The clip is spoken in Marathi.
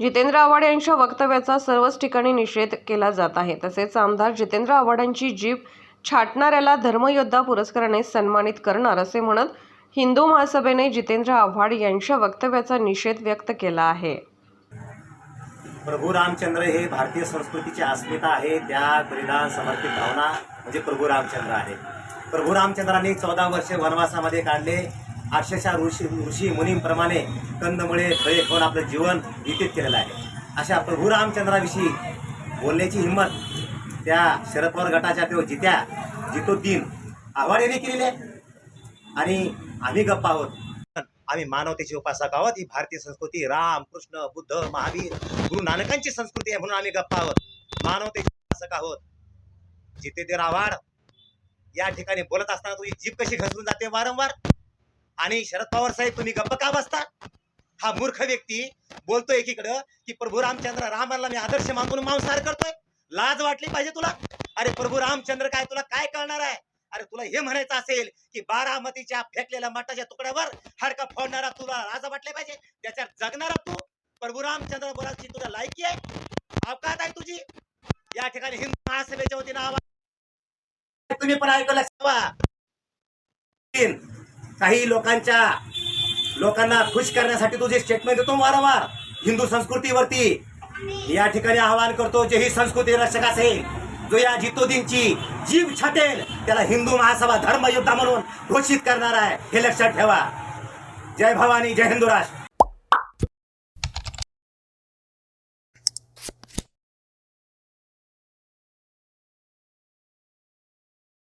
जितेंद्र आव्हाड यांच्या वक्तव्याचा सर्वच ठिकाणी निषेध केला जात आहे. तसेच आमदार जितेंद्र आव्हाडांची जीभ छाटणाऱ्याला धर्मयोद्धा पुरस्काराने सन्मानित करणार असे म्हणत हिंदू महासभेने जितेंद्र आव्हाड यांच्या वक्तव्याचा निषेध व्यक्त केला आहे. प्रभू रामचंद्र हे भारतीय संस्कृतीची अस्मिता आहे. त्या बलिदान समर्पित भावना म्हणजे प्रभू रामचंद्र आहे. प्रभू रामचंद्रांनी चौदा वर्षे वनवासामध्ये काढले. अक्षरशः ऋषी ऋषी मुनींप्रमाणे कंदमुळे फळे खाऊन आपलं जीवन व्यतीत केलेलं आहे. अशा प्रभू रामचंद्राविषयी बोलण्याची हिंमत त्या शरद पवार गटाच्या तो जित्या जितोद्दीन आव्हाड यांनी केलेली आहे. आणि आम्ही गप्पा आहोत. आम्ही मानवतेची उपासक आहोत. ही भारतीय संस्कृती राम कृष्ण बुद्ध महावीर गुरु नानकांची संस्कृती आहे म्हणून आम्ही गप्पा आहोत. मानवतेची उपासक आहोत. जितेंद्र आव्हाड या ठिकाणी बोलत असताना तुझी जीभ कशी घसरून जाते वारंवार? आणि शरद पवार साहेब तुम्ही गप्प का बसता? हा मूर्ख व्यक्ती बोलतो एकीकडं की प्रभू रामचंद्र रामाला मी आदर्श मानून मांसाहार करतोय. लाज वाटली पाहिजे तुला? अरे प्रभू रामचंद्र काय तुला काय कळणार आहे? अरे तुला हे म्हणायचं असेल की बारामतीच्या फेकलेल्या मठाच्या तुकड्यावर हडका फोडणारा तुला लाज वाटले पाहिजे? त्याच्यात जगणारा तू? प्रभू रामचंद्र बोलायची तुला लायकी आहे? अवकात आहे तुझी? या ठिकाणी हिंदू महासभेच्या वतीनं आवाज तुम्ही पण ऐकलं ठेवा. काही लोकांच्या लोकांना खुश करण्यासाठी तू जे स्टेटमेंट देतो वारंवार. हिंदू संस्कृतीवरती. या ठिकाणी आवाहन करतो जे ही संस्कृती रक्षक असेल जो या जितोदींची जीव छाटेल. त्याला हिंदू महासभा धर्मयुद्धा म्हणून घोषित करणार आहे. हे लक्षात ठेवा. जय भवानी जय हिंदू राष्ट्र